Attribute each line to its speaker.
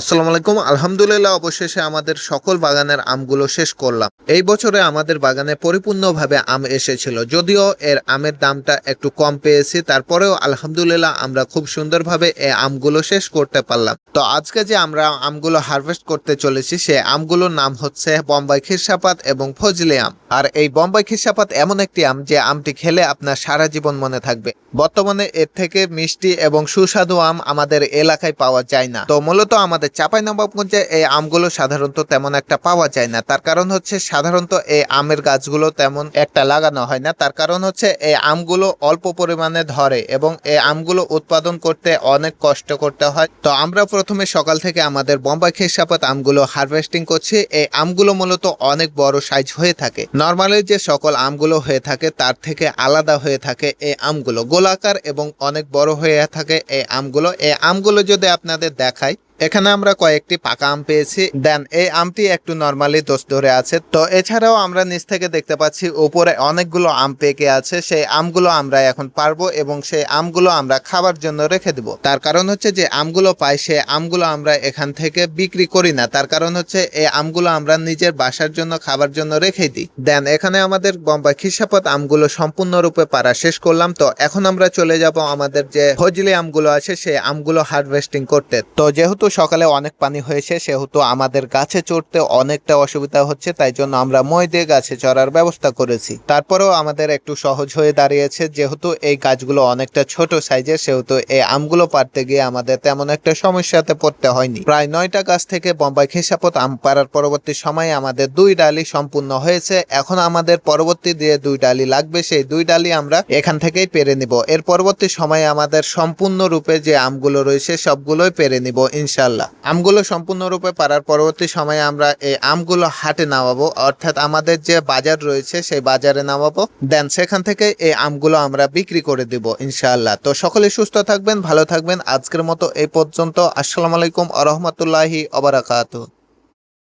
Speaker 1: আসসালামু আলাইকুম। আলহামদুলিল্লাহ, অবশেষে আমাদের সকল বাগানের আমগুলো শেষ করলাম। এই বছরে আমাদের বাগানে পরিপূর্ণভাবে আম এসেছিল, যদিও এর আমের দামটা একটু কম পেয়েছি। তারপরেও আলহামদুলিল্লাহ, আমরা খুব সুন্দরভাবে এই আমগুলো শেষ করতে পারলাম। তো আজকে যে আমরা আমগুলো হারভেস্ট করতে চলেছি, সে আমগুলোর নাম হচ্ছে বোম্বাই খিরসাপাত এবং ফজলি আম। আর এই বোম্বাই খিরসাপাত এমন একটি আম, যে আমটি খেলে আপনার সারা জীবন মনে থাকবে। বর্তমানে এর থেকে মিষ্টি এবং সুস্বাদু আম আমাদের এলাকায় পাওয়া যায় না। তো মূলত আমাদের চাঁপাইনবাবগঞ্জে এই আমগুলো সাধারণত তেমন একটা পাওয়া যায় না। তার কারণ হচ্ছে সাধারণত এই আমের গাছগুলো তেমন একটা লাগানো হয় না। তার কারণ হচ্ছে এই আমগুলো অল্প পরিমাণে ধরে এবং এই আমগুলো উৎপাদন করতে অনেক কষ্ট করতে হয়। তো আমরা প্রথমে সকাল থেকে আমাদের বোম্বাই খেসাপাত আমগুলো হারভেস্টিং করছি। এই আমগুলো মূলত অনেক বড় সাইজ হয়ে থাকে। নর্মালি যে সকল আমগুলো হয়ে থাকে, তার থেকে আলাদা হয়ে থাকে এই আমগুলো। গোলাকার এবং অনেক বড় হয়ে থাকে এই আমগুলো। এই আমগুলো যদি আপনাদের দেখাই এখানে আমরা কয়েকটি পাকা আম পেয়েছি। দেন, এই আমটি একটু নর্মালি দোষ ধরে আছে। তো এছাড়াও আমরা নিচ থেকে দেখতে পাচ্ছি, উপরে অনেকগুলো আম পেকে আছে। সেই আমগুলো আমরা এখন পারব এবং সেই আমগুলো আমরা খাবার জন্য রেখে দিব। তার কারণ হচ্ছে যে আমগুলো পাই, সেই আমগুলো আমরা এখান থেকে বিক্রি করি না। তার কারণ হচ্ছে এই আমগুলো আমরা নিজের বাসার জন্য, খাবার জন্য রেখে দিই। দেন, এখানে আমাদের বোম্বাই খিসাপত আমগুলো সম্পূর্ণরূপে পারা শেষ করলাম। তো এখন আমরা চলে যাব আমাদের যে ফজলি আমগুলো আছে, সেই আমগুলো হারভেস্টিং করতে। তো যেহেতু সকালে অনেক পানি হয়েছে, সেহেতু আমাদের গাছে চড়তে অনেকটা অসুবিধা হচ্ছে, তাই জন্য আমরা মই দিয়ে গাছে চড়ার ব্যবস্থা করেছি। তারপরেও আমাদের একটু সহজ হয়ে দাঁড়িয়েছে, যেহেতু এই গাছগুলো অনেকটা ছোট সাইজের, সেহেতু এই আমগুলো পারতে গিয়ে আমাদের তেমন একটা সমস্যাতে পড়তে হয়নি। প্রায় নয়টা গাছ থেকে বোম্বাই খেসাপত আম পাড়ার পরবর্তী সময়ে আমাদের দুই ডালি সম্পূর্ণ হয়েছে, এখন আমাদের পরবর্তী দিয়ে দুই ডালি লাগবে, সেই দুই ডালি আমরা এখান থেকেই পেরে নিব। এর পরবর্তী সময়ে আমাদের সম্পূর্ণরূপে যে আমগুলো রয়েছে, সবগুলোই পেরে নিব ইনশাল্লাহ আমগুলো সম্পূর্ণরূপে পারার পরবর্তী সময়ে আমরা এই আমগুলো হাটে নামাবো। অর্থাৎ আমাদের যে বাজার রয়েছে, সেই বাজারে নামাবো। দেন সেখান থেকে এই আমগুলো আমরা বিক্রি করে দিব ইনশাআল্লাহ। তো সকলে সুস্থ থাকবেন, ভালো থাকবেন। আজকের মতো এই পর্যন্ত। আসসালামু আলাইকুম আ রহমতুল্লাহি